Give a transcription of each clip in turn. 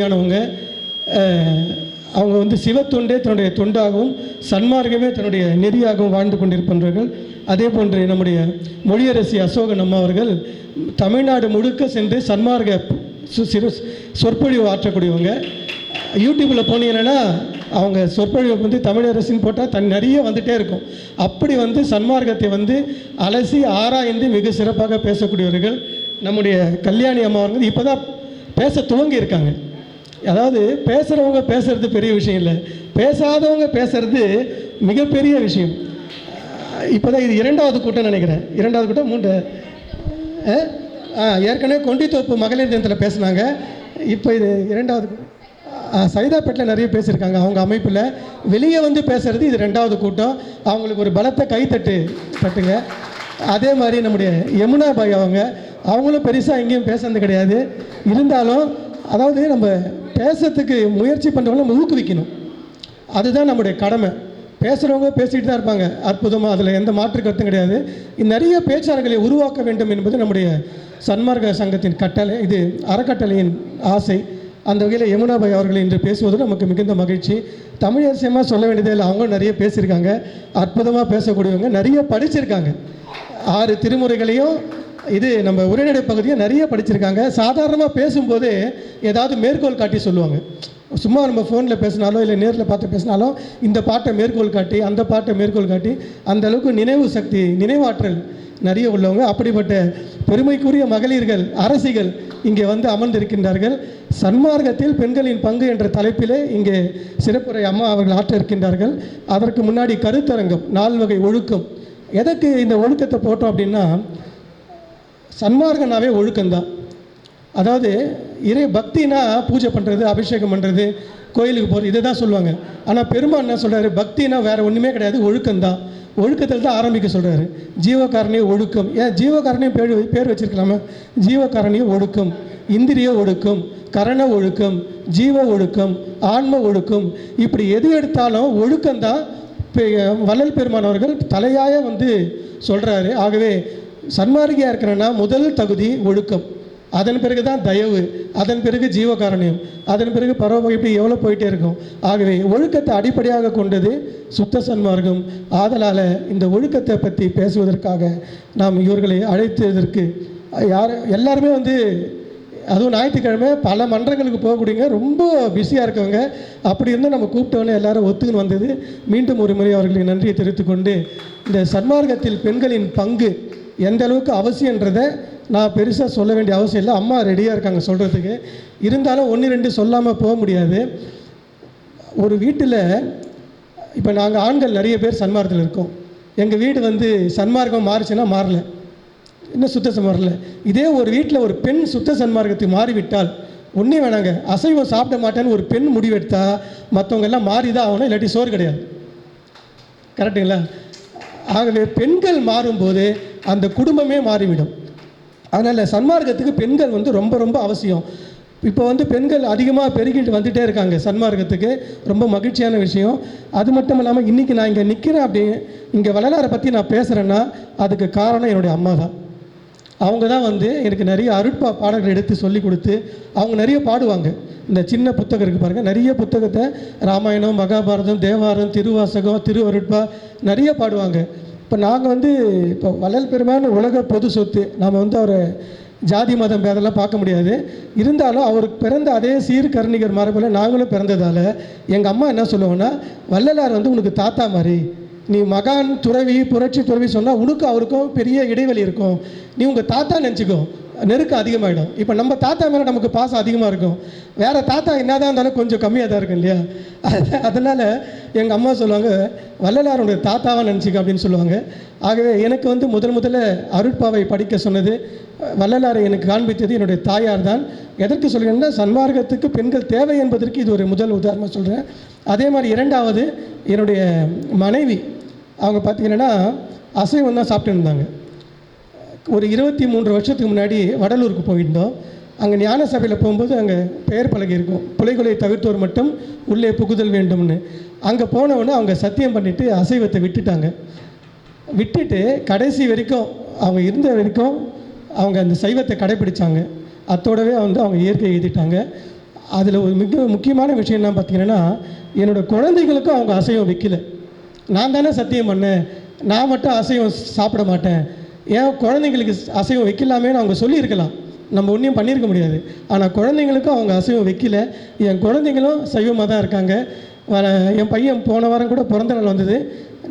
ஆனவங்க அவங்க வந்து சிவத்தொண்டே தன்னுடைய தொண்டாகவும் சன்மார்க்கமே தன்னுடைய நெறியாகவும் வாழ்ந்து கொண்டிருப்பவர்கள் அதே போன்று நம்முடைய மொழியரசி அசோகன் அம்மா அவர்கள் தமிழ்நாடு முழுக்க சென்று சன்மார்க்க சு- சிறு சொற்பொழிவு ஆற்றக்கூடியவங்க. யூடியூப்பில் போனீங்கன்னா அவங்க சொற்பொழிவு வந்து தமிழரசின்னு போட்டால் தன் நிறைய வந்துகிட்டே இருக்கும். அப்படி வந்து சன்மார்க்கத்தை வந்து அலசி ஆராய்ந்து மிக சிறப்பாக பேசக்கூடியவர்கள் நம்முடைய கல்யாணி அம்மா வந்து இப்போ தான் பேச துவங்கியிருக்காங்க. அதாவது பேசுகிறவங்க பேசுறது பெரிய விஷயம் இல்லை. பேசாதவங்க பேசுறது மிகப்பெரிய விஷயம். இப்போ தான் இது இரண்டாவது கூட்டம் நினைக்கிறேன். இரண்டாவது கூட்டம் மூன்று. ஆ? ஏற்கனவே கொண்டித்தோப்பு மகளிர் தினத்தில் பேசுனாங்க. இப்போ இது இரண்டாவது சைதாப்பேட்டில் நிறைய பேசியிருக்காங்க. அவங்க அமைப்பில் வெளியே வந்து பேசுறது இது ரெண்டாவது கூட்டம். அவங்களுக்கு ஒரு பலத்த கைத்தட்டு தட்டுங்க. அதே மாதிரி நம்முடைய யமுனா பாய் அவங்க அவங்களும் பெருசாக எங்கேயும் பேசுறது கிடையாது. இருந்தாலும் அதாவது நம்ம பேசுறதுக்கு முயற்சி பண்ணுறவங்கள நம்ம ஊக்குவிக்கணும். அதுதான் நம்முடைய கடமை. பேசுகிறவங்க பேசிக்கிட்டு தான் இருப்பாங்க. அற்புதமாக அதில் எந்த மாற்று கருத்தும் கிடையாது. நிறைய பேச்சாளர்களை உருவாக்க வேண்டும் என்பது நம்முடைய சன்மார்க்க சங்கத்தின் கட்டளை. இது அறக்கட்டளையின் ஆசை. அந்த வகையில் யமுனாபாய் அவர்கள் இன்று பேசுவது நமக்கு மிகுந்த மகிழ்ச்சி. தமிழரசியமாக சொல்ல வேண்டியதே இல்லை அவங்களும் நிறைய பேசியிருக்காங்க. அற்புதமாக பேசக்கூடியவங்க நிறைய படிச்சிருக்காங்க. ஆறு திருமுறைகளையும் இது நம்ம உரைநடை பகுதியை நிறைய படிச்சிருக்காங்க. சாதாரணமாக பேசும்போது ஏதாவது மேற்கோள் காட்டி சொல்லுவாங்க. சும்மா நம்ம ஃபோனில் பேசினாலோ இல்லை நேரில் பார்த்து பேசினாலும் இந்த பாட்டை மேற்கோள் காட்டி அந்த பாட்டை மேற்கோள் காட்டி அந்த அளவுக்கு நினைவு சக்தி நினைவாற்றல் நிறைய உள்ளவங்க. அப்படிப்பட்ட பெருமைக்குரிய மகளிர்கள் அரசிகள் இங்கே வந்து அமர்ந்திருக்கின்றார்கள். சன்மார்க்கத்தில் பெண்களின் பங்கு என்ற தலைப்பிலே இங்கே சிறப்புரை அம்மா அவர்கள் ஆற்ற இருக்கின்றார்கள் அதற்கு முன்னாடி கருத்தரங்கம் நால்வகை ஒழுக்கம். எதற்கு இந்த ஒழுக்கத்தை போட்டோம் அப்படின்னா சன்மார்க்கனாவே ஒழுக்கம்தான். அதாவது இறை பக்தினா பூஜை பண்ணுறது அபிஷேகம் பண்ணுறது கோயிலுக்கு போகிறது இதை தான் சொல்லுவாங்க. ஆனால் பெருமாள் என்ன சொல்கிறாரு பக்தினா வேறு ஒன்றுமே கிடையாது ஒழுக்கம்தான். ஒழுக்கத்தில் தான் ஆரம்பிக்க சொல்கிறாரு ஜீவகாரணிய ஒழுக்கம். ஏன்? ஜீவகாரணியும் பேர் பேர் வச்சிருக்கலாமா. ஜீவகாரணிய ஒழுக்கம். இந்திரிய ஒழுக்கம். கரண ஒழுக்கம். ஜீவ ஒழுக்கம். ஆன்ம ஒழுக்கம். இப்படி எது எடுத்தாலும் ஒழுக்கம்தான். வள்ளல் பெருமானவர்கள் தலையாய வந்து சொல்கிறாரு ஆகவே சன்மார்க்கியாக இருக்கிறேன்னா முதல் தகுதி ஒழுக்கம். அதன் பிறகு தான் தயவு அதன் பிறகு ஜீவகாரணியம் அதன் பிறகு பரவ இப்படி எவ்வளோ போயிட்டே இருக்கும். ஆகவே ஒழுக்கத்தை அடிப்படையாக கொண்டது சுத்த சன்மார்க்கம். ஆதலால் இந்த ஒழுக்கத்தை பற்றி பேசுவதற்காக நாம் இவர்களை அழைத்ததற்கு யார் எல்லாருமே வந்து அதுவும் ஞாயிற்றுக்கிழமை பல மன்றங்களுக்கு போகக்கூடியங்க ரொம்ப பிஸியாக இருக்கவங்க. அப்படி இருந்து நம்ம கூப்பிட்டோன்னே எல்லாரும் ஒத்துக்குன்னு வந்தது. மீண்டும் ஒரு முறை அவர்களுக்கு நன்றியை தெரிவித்துக்கொண்டு இந்த சன்மார்க்கத்தில் பெண்களின் பங்கு எந்த அளவுக்கு அவசியன்றதை நான் பெருசாக சொல்ல வேண்டிய அவசியம் இல்லை. அம்மா ரெடியாக இருக்காங்க சொல்கிறதுக்கு இருந்தாலும் ஒன்று ரெண்டு சொல்லாமல் போக முடியாது. ஒரு வீட்டில் இப்போ நாங்கள் ஆண்கள் நிறைய பேர் சன்மார்க்கத்தில் இருக்கோம். எங்கள் வீடு வந்து சன்மார்க்கம் மாறுச்சுன்னா மாறல. இன்னும் சுத்த சன்மார்க்கல இதே ஒரு வீட்டில் ஒரு பெண் சுத்த சன்மார்க்கத்துக்கு மாறிவிட்டால் ஒன்றே வேணாங்க. அசைவம் சாப்பிட மாட்டேன்னு ஒரு பெண் முடிவெடுத்தால் மற்றவங்க எல்லாம் மாறி தான் ஆகணும் இல்லாட்டி சோறு கிடையாது. கரெக்டுங்களா ஆகவே பெண்கள் மாறும்போது அந்த குடும்பமே மாறிவிடும். அதனால் சன்மார்க்கத்துக்கு பெண்கள் வந்து ரொம்ப ரொம்ப அவசியம். இப்போ வந்து பெண்கள் அதிகமாக பெருகிட்டு வந்துட்டே இருக்காங்க சன்மார்க்கத்துக்கு. ரொம்ப மகிழ்ச்சியான விஷயம். அது மட்டும் இல்லாமல் இன்றைக்கி நான் இங்கே நிற்கிறேன் அப்படி இங்கே வள்ளலாரை பற்றி நான் பேசுகிறேன்னா அதுக்கு காரணம் என்னுடைய அம்மா தான் அவங்க தான் வந்து எனக்கு நிறைய அருட்பா பாடல்கள் எடுத்து சொல்லி கொடுத்து அவங்க நிறைய பாடுவாங்க. இந்த சின்ன புத்தகம் இருக்குது பாருங்கள் நிறைய புத்தகத்தை ராமாயணம் மகாபாரதம் தேவாரம் திருவாசகம் திருவருட்பா நிறைய பாடுவாங்க. இப்போ நாங்கள் வந்து இப்போ வள்ளல் பெருமான உலக பொது சொத்து. நாம் வந்து அவரை ஜாதி மதம் பேதெல்லாம் பார்க்க முடியாது. இருந்தாலும் அவருக்கு பிறந்த அதே சீர்கருணிகர் மரபில் நாங்களும் பிறந்ததால் எங்கள் அம்மா என்ன சொல்லுவோன்னா வள்ளலார் வந்து உனக்கு தாத்தா மாதிரி. நீ மகான் துறவி புரட்சி துறவி சொன்னால் உனக்கும் அவருக்கும் பெரிய இடைவெளி இருக்கும். நீ உங்கள் தாத்தா நினச்சிக்கோ. நெருக்கம் அதிகமாகிடும் இப்போ நம்ம தாத்தா மேலே நமக்கு பாசம் அதிகமாக இருக்கும். வேறு தாத்தா என்னதான் இருந்தாலும் கொஞ்சம் கம்மியாக தான் இருக்கும் இல்லையா? அதனால் எங்கள் அம்மா சொல்லுவாங்க வள்ளலாருடைய தாத்தாவாக நினச்சிக்க அப்படின்னு சொல்லுவாங்க. ஆகவே எனக்கு வந்து முதல் முதல்ல அருட்பாவை படிக்க சொன்னது வள்ளலாரை எனக்கு காண்பித்தது என்னுடைய தாயார் தான். எதற்கு சொல்கிறேன்னா சன்மார்க்கத்துக்கு பெண்கள் தேவை என்பதற்கு இது ஒரு முதல் உதாரணமாக சொல்கிறேன் அதே மாதிரி இரண்டாவது என்னுடைய மனைவி அவங்க பார்த்தீங்கன்னா அசைவம் தான் சாப்பிட்டு இருந்தாங்க ஒரு இருபத்தி மூன்று வருஷத்துக்கு முன்னாடி வடலூருக்கு போயிருந்தோம். அங்கே ஞான சபையில் போகும்போது அங்கே பெயர் பலகை இருக்கும். புலைகொலை தவிர்த்தோர் மட்டும் உள்ளே புகுதல் வேண்டும்னு. அங்கே போனவுடனே அவங்க சத்தியம் பண்ணிவிட்டு அசைவத்தை விட்டுட்டாங்க. விட்டுட்டு கடைசி வரைக்கும் அவங்க இருந்த வரைக்கும் அவங்க அந்த சைவத்தை கடைப்பிடிச்சாங்க அத்தோடவே வந்து அவங்க இயற்கை எழுதிட்டாங்க அதில் ஒரு மிக முக்கியமான விஷயம் என்ன பார்த்தீங்கன்னா என்னோட குழந்தைகளுக்கும் அவங்க அசைவம் வைக்கல. நான் தானே சத்தியம் பண்ணேன். நான் மட்டும் அசைவம் சாப்பிட மாட்டேன். ஏன் குழந்தைங்களுக்கு அசைவம் வைக்கலாமேன்னு அவங்க சொல்லியிருக்கலாம். நம்ம ஒன்றையும் பண்ணியிருக்க முடியாது. ஆனால் குழந்தைங்களுக்கும் அவங்க அசைவம் வைக்கல. என் குழந்தைங்களும் சைவமாக தான் இருக்காங்க. வர என் பையன் போன வாரம் கூட பிறந்த நாள் வந்தது.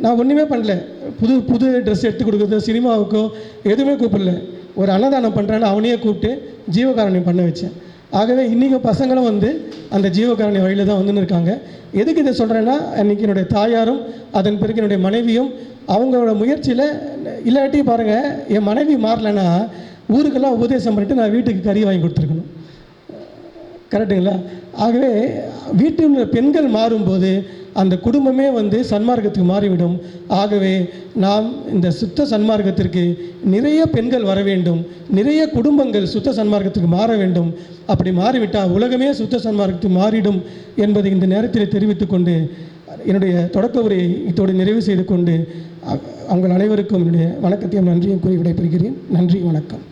நான் ஒன்றுமே பண்ணல. புது புது ட்ரெஸ் எடுத்து கொடுக்குறது சினிமாவுக்கோ எதுவுமே கூப்பிடல. ஒரு அன்னதானம் பண்ணுறேன்னு அவனையே கூப்பிட்டு ஜீவகாரணம் பண்ண வச்சேன். ஆகவே இன்றைக்கும் பசங்களும் வந்து அந்த ஜீவகாரணி வழியில் தான் வந்துன்னு இருக்காங்க. எதுக்கு இதை சொல்கிறேன்னா அன்றைக்கி என்னுடைய தாயாரும் அதன் பிறகு என்னுடைய மனைவியும் அவங்களோட முயற்சியில் இல்லாட்டி பாருங்கள் என் மனைவி மாறலைன்னா ஊருக்கெல்லாம் உபதேசம் பண்ணிட்டு நான் வீட்டுக்கு கறி வாங்கி கொடுத்துருக்கணும். கரெக்டுங்களா? ஆகவே வீட்டில் உள்ள பெண்கள் மாறும்போது அந்த குடும்பமே வந்து சன்மார்க்கத்துக்கு மாறிவிடும். ஆகவே நாம் இந்த சுத்த சன்மார்க்கத்திற்கு நிறைய பெண்கள் வர வேண்டும். நிறைய குடும்பங்கள் சுத்த சன்மார்க்கத்துக்கு மாற வேண்டும். அப்படி மாறிவிட்டால் உலகமே சுத்த சன்மார்க்கத்துக்கு மாறிடும் என்பதை இந்த நேரத்தில் தெரிவித்துக்கொண்டு என்னுடைய தொடக்க உரையை இதோடு நிறைவு செய்து கொண்டு அவங்கள் அனைவருக்கும் என்னுடைய வணக்கத்தையும் நன்றியும் கூறி விடைபெறுகிறேன். நன்றி வணக்கம்.